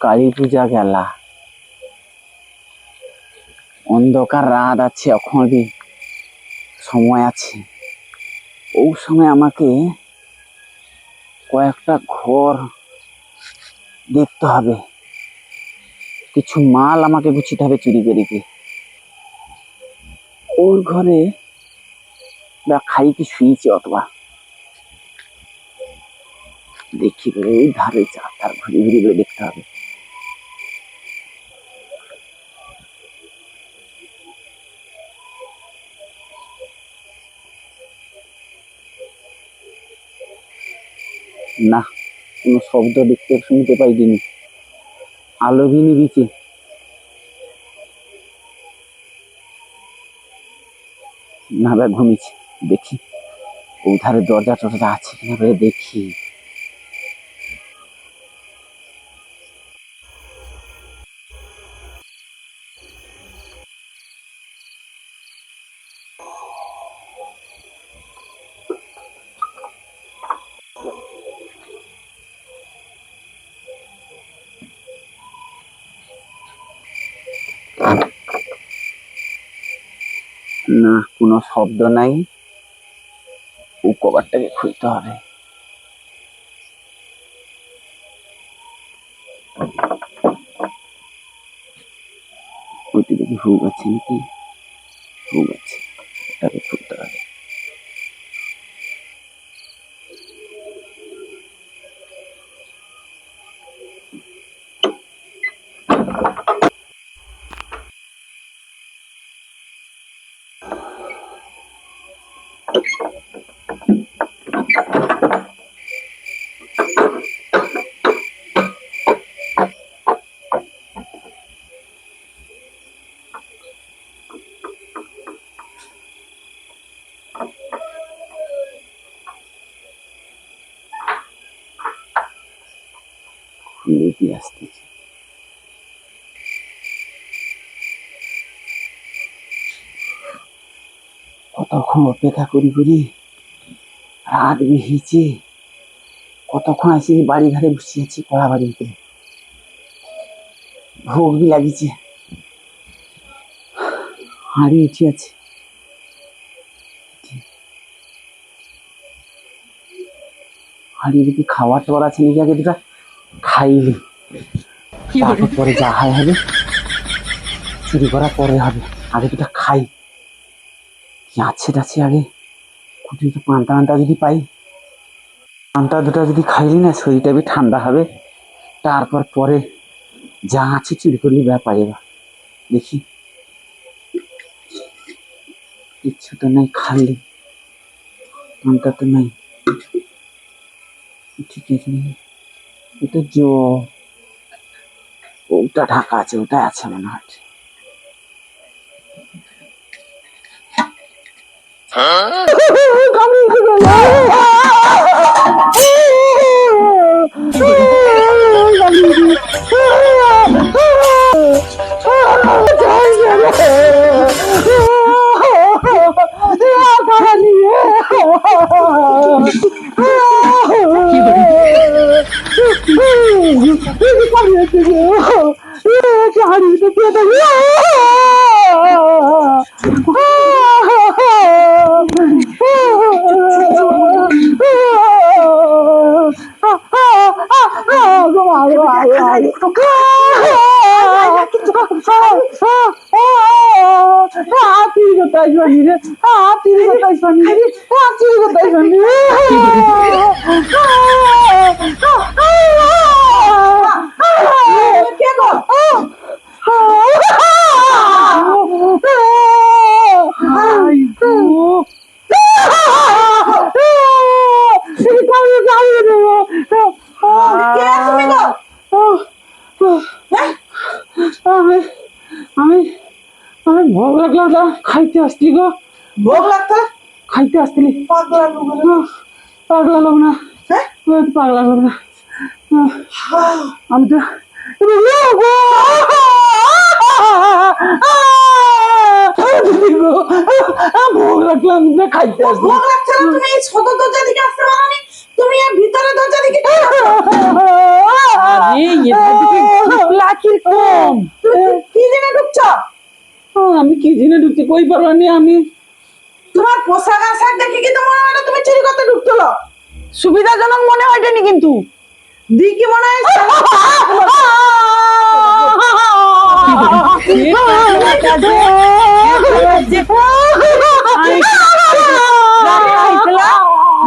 কালী পূজা গেলা। অন্ধকার রাত আছে, এখনই সময় আছে। ওই সময় আমাকে কয়েকটা ঘর দেখতে হবে। কিছু মাল আমাকে গুছিতে হবে চুরি করে ওর ঘরে বা খাই কি শুয়েছে অথবা? দেখি ওই ধারে চার ধার ঘুরে ঘুরে দেখতে হবে। না, কোনো শব্দ দেখতে শুনতে পাইনি আলো ভি বিচে না ভাই ঘুমিয়েছে। দেখি ধারে দরজা টরজা আছে কিনা দেখি না কোনো শব্দ নাই। ও কভারটাকে খুলতে হবে ওইটি দেখি হুক আছে নাকি হুক আছে হবে আসতেছে কতক্ষণ অপেক্ষা করি করি রাত বিহিছে কতক্ষণ আসি বাড়ি ঘরে বসে আছি কড়া বাড়িতে ভোগ বি লাগিছে। হাঁড়ি উঠে আছে। হাঁড়ি যদি খাবার টাবার আছে নাকি আগে দুটা? খাইলি। তারপর পরে যা হয় হবে চুরি করা পরে হবে আগে দুটা খাই। আছে টাছে আগে। কুটি পান্তা পান্তা যদি পাই। পান্তা দুটা যদি খাইলি না শরীরটা বি ঠান্ডা হবে। তারপর পরে যা আছে চুরি করলি ব্যাপার এবার। দেখি। কিচ্ছু তো নাই খালি পান্তা তো নাই। ঠিক আছে। এটা জো ওটা ঢাকা আছে ওটা আছে মনে হচ্ছে আমি আমি আমি ভোগ লাগলাম না খাইতে আসছি গো ভোগ লাগতো খাইতে আসছিলি পাগলা লোক পাগলা লোক না হ্যাঁ? পাগলা লোক না আমি তো ভোগ লাগলাম না খাইতে আসছি ভোগ লাগছে না তুমি এই ছোট দরজা দিকে আসতে পারোনি তুমি এই ভিতরে দরজা দিকে আরে এবার দিকে কীরকম তুমি কি জেনে ঢুকছো আমি কি জেনে ঢুকছি কই পারব নি আমি তোমার পোশাক আশাক দেখে কি তোমার মনে হয় তুমি চুরি করতে ঢুকতো সুবিধাজনক মনে হয়নি কিন্তু দি কি মনে হয়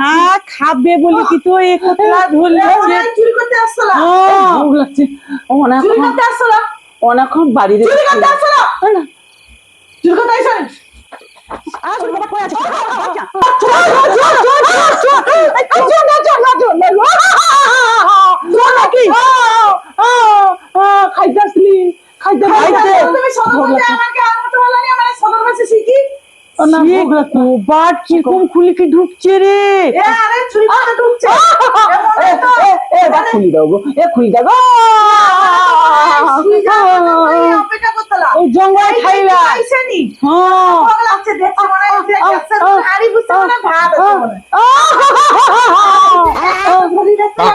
হ্যাঁ খাবে বলি কি তো একলা ধরলে চুরি করতে আসছো না ভোগ লাগছে অনেক অনেকক্ষণ বাড়িতে চুরি করতে আসছো না কীরকম খুলে কি ঢুকছে রে আরে ঢুকছে এ মনে হয় খুলি দাও গো এ খুলি দাও গো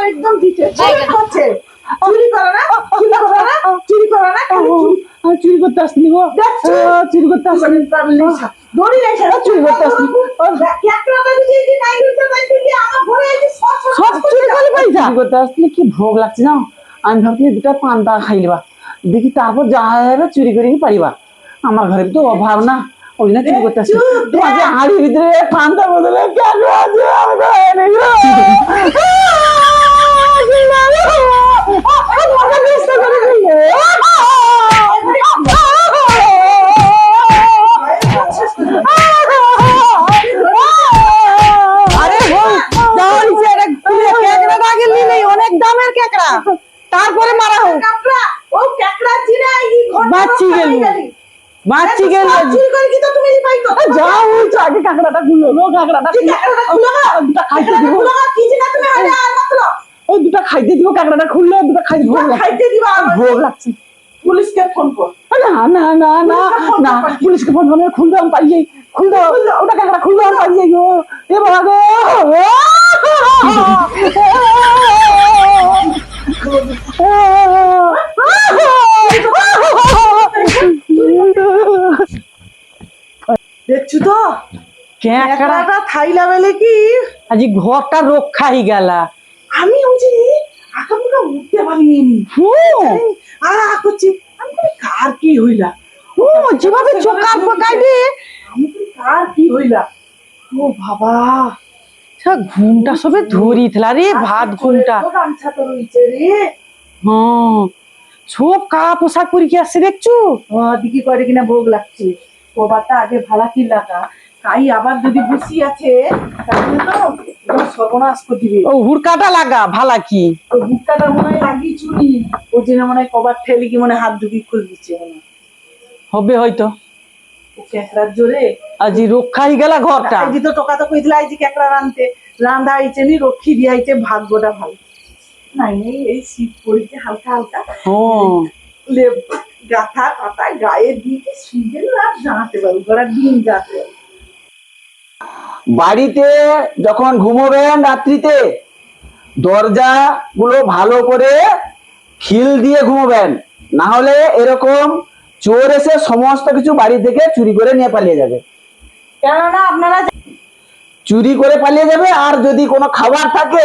একদম দিচ্ছে। চুরি করছে। চুরি করো না, চুরি করো না, চুরি করো না, খালি চুরি। চুরি করতে আসলি গো চুরি করতে আসলি দড়ি চুরি করতে নাই সব সব চুরি করে করে পয়সা চুরি করতে আসলে কি ভোগ লাগছে না আমি ভাবছি দুটা পান্তা খাইলিবা দেখি তারপর যা হবে চুরি করে কি পারিবা আমার ঘরে তো অভাব না ওই না চুরি করতে আসলি চুপ, তোমার যে হাড়ির ভিতরে পান্তা বদলে কেন আছে আমি তো এনে গো। তুমি পাইতো? যা হয়েছে আগে কাঁকড়াটা খাইতে দিব? ওই দুটা খাইতে দিব কাঁকড়াটা খুললো দুটা খাইতে ভোগ খাইতে দিবা ভোগ লাগছে পুলিশকে ফোন কর। না না না না না পুলিশকে ফোন করে খুল দাও পাই যাই খুল দাও ওটা কাঁকড়া খুল দাও পাই যাই গো! এ বাবা গো! দেখছ তো ক্যাকড়া ক্যাকড়াটা থাইলা বেলে কি? আজি ঘরটা রক্ষা হয়ে গেলা। আমি বুঝি আকামুকা উঠতে পারিনি। আর আ করছি। আমি কার কি হইলা? ও যেভাবে চোকার পকাই দে আমি কার কি হইলা? ও বাবা। সা ঘুমটা সবে ধরি থেলা রে ভাত ঘুমটা। গামছা তো রইছে রে। হ্যাঁ সব কালা পোশাক পরে কি আসছে দেখছ? দিকে করে কিনা ভোগ লাগছে। কবারটা আগে ভালা কি লাগা তাই আবার যদি বুসি আছে তাহলে তো সর্বনাশ করে দিবে ও হুড়কাটা লাগা ভালা কি? ও বুকটাটা মনে হয় লাগিয়ে চুরি। ওর জন্য মনে হয় কবার ঠেলি কি মনে হাত ঢুকি খুল দিচ্ছে মনে হবে হয়তো। ক্যাকড়ার জোরে? আজি রক্ষা হয়ে গেলা ঘরটা। তো টোকা তো কইছিল আইজি ক্যাকড়া রানতে রান্ধা আইছে নি রক্ষী দিয়ে ভাগ্যটা ভালো। নাই নেই এই শীত পড়েছে হালকা হালকা। লেপ। গাথা কাটা গায়ে দিয়ে শুয়ে আর জানাতে পারব ওরা দিন যাতে বাড়িতে যখন ঘুমোবেন রাত্রিতে দরজা গুলো ভালো করে খিল দিয়ে ঘুমোবেন। না হলে এরকম চোর এসে সমস্ত কিছু বাড়ি থেকে চুরি করে নিয়ে পালিয়ে যাবে। কেননা আপনারা চুরি করে পালিয়ে যাবে আর যদি কোনো খাবার থাকে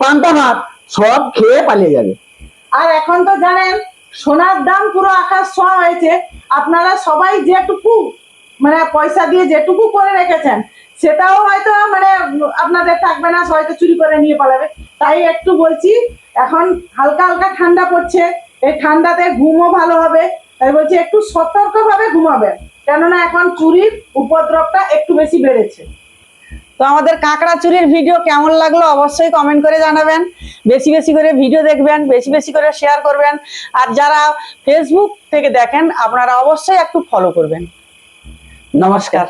পান্তা ভাত সব খেয়ে পালিয়ে যাবে। আর এখন তো জানেন সোনার দাম পুরো আকাশ ছোঁয়া হয়েছে। আপনারা সবাই যেটুকু মানে পয়সা দিয়ে যেটুকু করে রেখেছেন, সেটাও হয়তো মানে আপনাদের থাকবে না হয়তো চুরি করে নিয়ে পালাবে। তাই একটু বলছি, এখন হালকা হালকা ঠান্ডা পড়ছে, এই ঠান্ডাতে ঘুমও ভালো হবে। তাই বলছি, একটু সতর্কভাবে ঘুমাবেন। কেননা এখন চুরির উপদ্রবটা একটু বেশি বেড়েছে। তো আমাদের কাঁকড়া চুরির ভিডিও কেমন লাগল অবশ্যই কমেন্ট করে জানাবেন। বেশি বেশি করে ভিডিও দেখবেন, বেশি বেশি করে শেয়ার করবেন। আর যারা ফেসবুক থেকে দেখেন, আপনারা অবশ্যই একটু ফলো করবেন। নমস্কার।